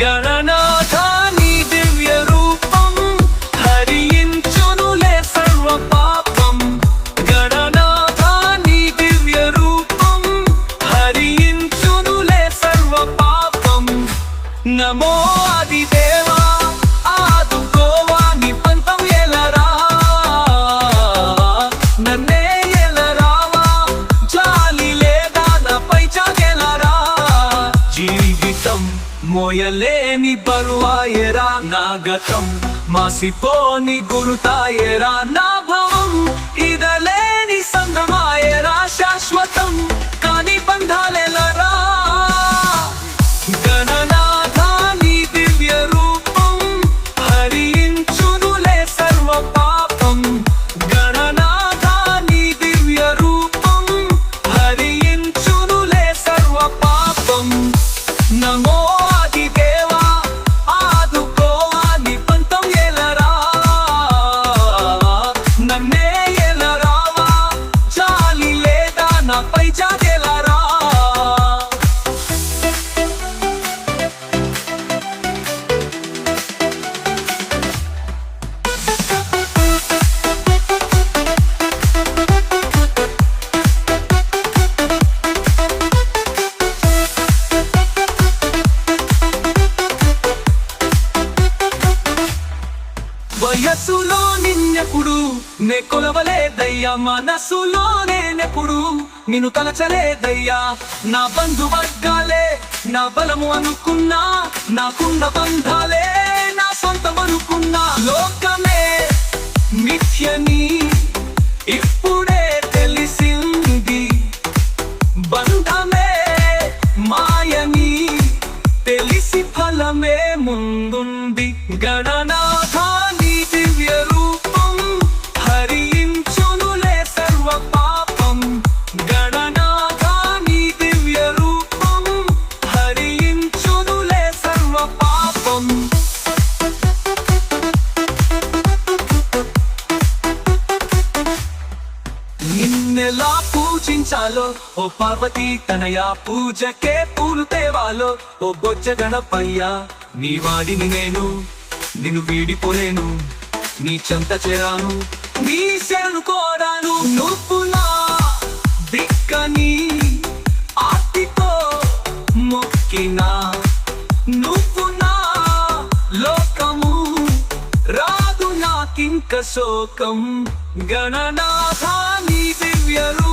గణనాథ నీ దివ్య రూపం హరించునులే సర్వ పాపం గణనాథ నీ దివ్య రూపం మోయలేని బరువాయరా శరణాగతం మాసిపోని గురుతాయరా నా భవం ఇదలేని సంగమాయరా శాశ్వతం కాని బంధాలెలరా. గణనాథాని నిన్నెప్పుడు నే కొలవలేదయ్యా మనసులో నేనెప్పుడు? నిన్ను తలచలేదయ్యా నా బంధువర్గాలే నా బలము అనుకున్నా నాకున్న బంధాలే నా సొంతం అనుకున్నా. లోకమే మిథ్యని ఇప్పుడే తెలిసింది. బంధమే మాయని తెలిసి ఫలమే ముందుంది. గణనా నిన్నెలా పూజించాలో. ఓ పార్వతి తనయ పూజకే పూలు తేవాలో. ఓ బొజ్జ గణపయ్యా నీ వాడిని నేను నిన్ను వీడిపోలేను నీ చెంత చేరాను నీ శరణు కోరాను. నువ్వు నా దిక్కని ఆర్తితో మొక్కినా. నువ్వు నా లోకము రాదు నాకింక శోకం. గణనాథా your